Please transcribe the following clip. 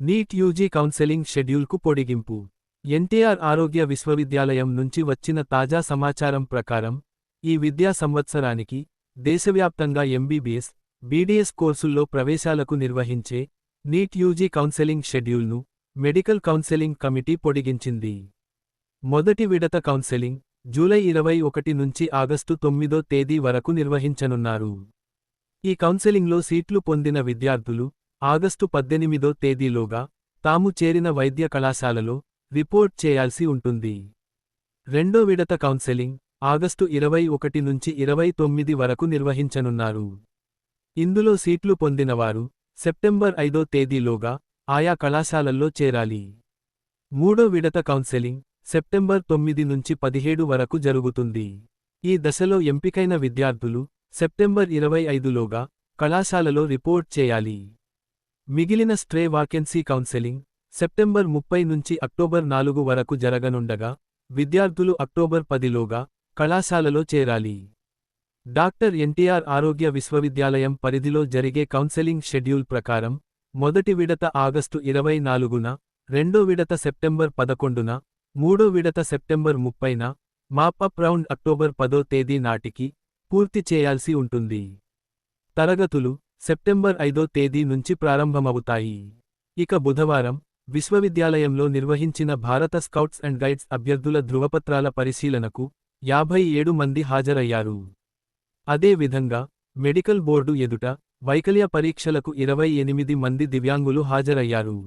Neat UG counselling షెడ్యూల్కు పొడిగింపు. ఎన్టీఆర్ ఆరోగ్య విశ్వవిద్యాలయం నుంచి వచ్చిన తాజా సమాచారం ప్రకారం ఈ విద్యా సంవత్సరానికి దేశవ్యాప్తంగా ఎంబీబీఎస్ బీడీఎస్ కోర్సుల్లో ప్రవేశాలకు నిర్వహించే నీట్ యూజీ కౌన్సెలింగ్ షెడ్యూల్ను మెడికల్ కౌన్సెలింగ్ కమిటీ పొడిగించింది. మొదటి విడత కౌన్సెలింగ్ జూలై ఇరవై ఒకటి నుంచి ఆగస్టు తొమ్మిదో తేదీ వరకు నిర్వహించనున్నారు. ఈ కౌన్సెలింగ్లో సీట్లు పొందిన విద్యార్థులు ఆగస్టు పద్దెనిమిదో తేదీలోగా తాము చేరిన వైద్య కళాశాలలో రిపోర్ట్ చేయాల్సి ఉంటుంది. రెండో విడత కౌన్సెలింగ్ ఆగస్టు ఇరవై ఒకటి నుంచి ఇరవై తొమ్మిది వరకు నిర్వహించనున్నారు. ఇందులో సీట్లు పొందినవారు సెప్టెంబర్ ఐదో తేదీలోగా ఆయా కళాశాలల్లో చేరాలి. మూడో విడత కౌన్సెలింగ్ సెప్టెంబర్ తొమ్మిది నుంచి పదిహేడు వరకు జరుగుతుంది. ఈ దశలో ఎంపికైన విద్యార్థులు సెప్టెంబర్ ఇరవై ఐదులోగా కళాశాలలో రిపోర్ట్ చేయాలి. మిగిలిన స్ట్రే వాకెన్సీ కౌన్సెలింగ్ సెప్టెంబర్ ముప్పై నుంచి అక్టోబర్ నాలుగు వరకు జరగనుండగా విద్యార్థులు అక్టోబర్ పదిలోగా కళాశాలలో చేరాలి. డాక్టర్ ఎన్టీఆర్ ఆరోగ్య విశ్వవిద్యాలయం పరిధిలో జరిగే కౌన్సెలింగ్ షెడ్యూల్ ప్రకారం మొదటి విడత ఆగస్టు ఇరవై నాలుగున రెండో విడత సెప్టెంబర్ పదకొండున మూడో విడత సెప్టెంబర్ ముప్పైన మాపప్ రౌండ్ అక్టోబర్ పదో తేదీ నాటికి పూర్తి చేయాల్సి ఉంటుంది. తరగతులు సెప్టెంబర్ ఐదో తేదీ నుంచి ప్రారంభమవుతాయి. ఇక బుధవారం విశ్వవిద్యాలయంలో నిర్వహించిన భారత స్కౌట్స్ అండ్ గైడ్స్ అభ్యర్థుల ధృవపత్రాల పరిశీలనకు యాభై ఏడు మంది హాజరయ్యారు. అదే విధంగా మెడికల్ బోర్డు ఎదుట వైకల్య పరీక్షలకు ఇరవై ఎనిమిది మంది దివ్యాంగులు హాజరయ్యారు.